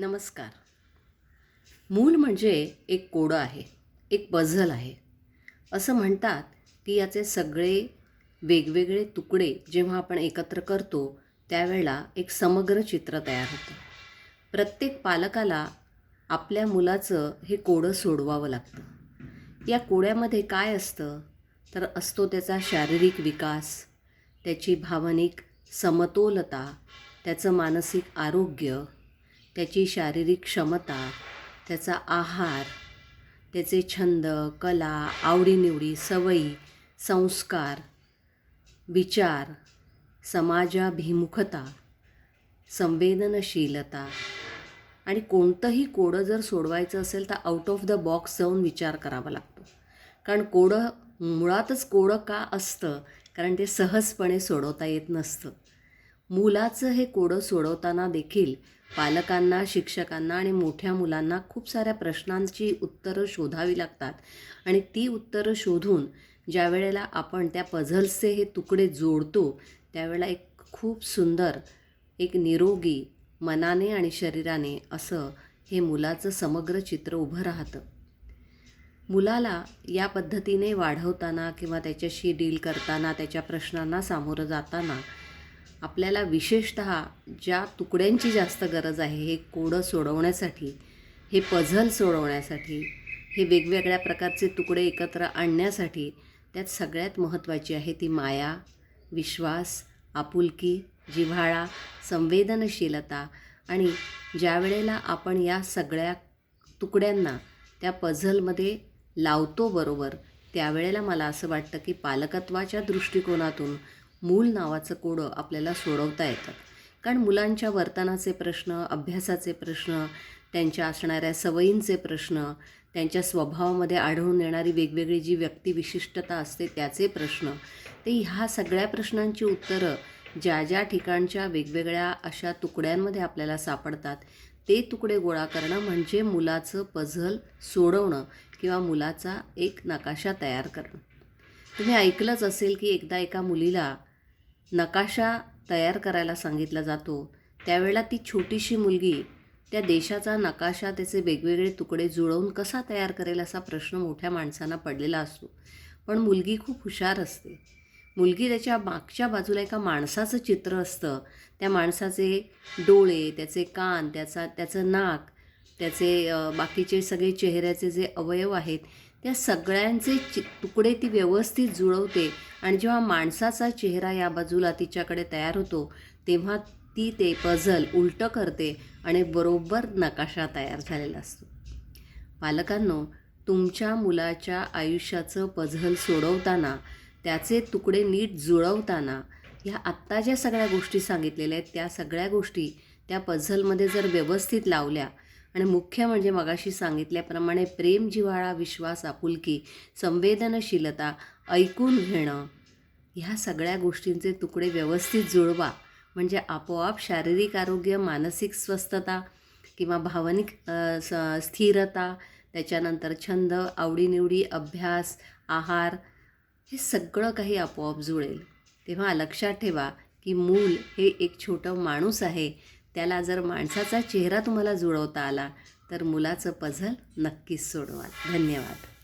नमस्कार. मूल म्हणजे एक कोडं आहे एक पझल आहे. असं म्हणतात की याचे सगळे वेगवेगळे तुकडे जेव्हा आपण एकत्र करतो त्यावेळेला एक समग्र चित्र तयार होतं. प्रत्येक पालकाला आपल्या मुलाचं हे कोडं सोडवावं लागतं. या कोड्यामध्ये काय असतं? तर असतो त्याचा शारीरिक विकास त्याची भावनिक समतोलता त्याचं मानसिक आरोग्य त्याची शारीरिक क्षमता त्याचा आहार त्याचे छंद कला आवडीनिवडी सवयी संस्कार विचार समाजाभिमुखता संवेदनशीलता आणि कोणतंही कोडं जर सोडवायचं असेल तर आउट ऑफ द बॉक्स जाऊन विचार करावा लागतो. कारण कोडं मुळातच कोडं का असतं? कारण ते सहजपणे सोडवता येत नसतं. मुलाचं हे कोडं सोडवताना देखील पालकांना शिक्षकांना आणि मोठ्या मुलांना खूप साऱ्या प्रश्नांची उत्तरं शोधावी लागतात. आणि ती उत्तरं शोधून ज्या वेळेला आपण त्या पझल्सचे हे तुकडे जोडतो त्यावेळेला एक खूप सुंदर एक निरोगी मनाने आणि शरीराने असं हे मुलाचं समग्र चित्र उभं राहतं. मुलाला या पद्धतीने वाढवताना किंवा त्याच्याशी डील करताना त्याच्या प्रश्नांना सामोरं जाताना आपल्याला विशेषत ज्या तुकड्यांची जास्त गरज आहे हे कोडं सोडवण्यासाठी हे पझल सोडवण्यासाठी हे वेगवेगळ्या प्रकारचे तुकडे एकत्र आणण्यासाठी त्यात सगळ्यात महत्त्वाची आहे ती माया विश्वास आपुलकी जिव्हाळा संवेदनशीलता आणि ज्या वेळेला आपण या सगळ्या तुकड्यांना त्या पझलमध्ये लावतो बरोबर त्यावेळेला मला असं वाटतं की पालकत्वाच्या दृष्टिकोनातून मूल नावाचं कोडं आपल्याला सोडवता येतं. कारण मुलांच्या वर्तनाचे प्रश्न अभ्यासाचे प्रश्न त्यांच्या असणाऱ्या सवयींचे प्रश्न त्यांच्या स्वभावामध्ये आढळून येणारी वेगवेगळी जी व्यक्तिविशिष्टता असते त्याचे प्रश्न ते ह्या सगळ्या प्रश्नांची उत्तरं ज्या ज्या ठिकाणच्या वेगवेगळ्या अशा तुकड्यांमध्ये आपल्याला सापडतात ते तुकडे गोळा करणं म्हणजे मुलाचं पझल सोडवणं किंवा मुलाचा एक नकाशा तयार करणं. तुम्ही ऐकलंच असेल की एकदा एका मुलीला नकाशा तयार करायला सांगितला जातो. त्यावेळेला ती छोटीशी मुलगी त्या देशाचा नकाशा त्याचे वेगवेगळे तुकडे जुळवून कसा तयार करेल असा प्रश्न मोठ्या माणसांना पडलेला असतो. पण मुलगी खूप हुशार असते. मुलगी त्याच्या मागच्या बाजूला एका माणसाचं चित्र असतं. त्या माणसाचे डोळे त्याचे कान त्याचा त्याचं नाक त्याचे बाकीचे सगळे चेहऱ्याचे जे अवयव आहेत त्या सगळ्यांचे चि तुकडे ती व्यवस्थित जुळवते आणि जेव्हा माणसाचा चेहरा या बाजूला तिच्याकडे तयार होतो तेव्हा ती ते पझल उलटं करते आणि बरोबर नकाशा तयार झालेला असतो. पालकांनो तुमच्या मुलाच्या आयुष्याचं पझल सोडवताना त्याचे तुकडे नीट जुळवताना ह्या आत्ता ज्या सगळ्या गोष्टी सांगितलेल्या आहेत त्या सगळ्या गोष्टी त्या पझलमध्ये जर व्यवस्थित लावल्या आणि मुख्य म्हणजे मगाशी सांगितल्याप्रमाणे प्रेम जिव्हाळा विश्वास आपुलकी संवेदनशीलता ऐकून घेणं ह्या सगळ्या गोष्टींचे तुकडे व्यवस्थित जुळवा. म्हणजे आपोआप शारीरिक आरोग्य मानसिक स्वस्थता किंवा भावनिक स स्थिरता त्याच्यानंतर छंद आवडीनिवडी अभ्यास आहार हे सगळं काही आपोआप जुळेल. तेव्हा लक्षात ठेवा की मूल हे एक छोटं माणूस आहे. त्याला जर माणसाचा चेहरा तुम्हाला जुळवता आला तर मुलाचं पझल नक्कीच सोडवा. धन्यवाद.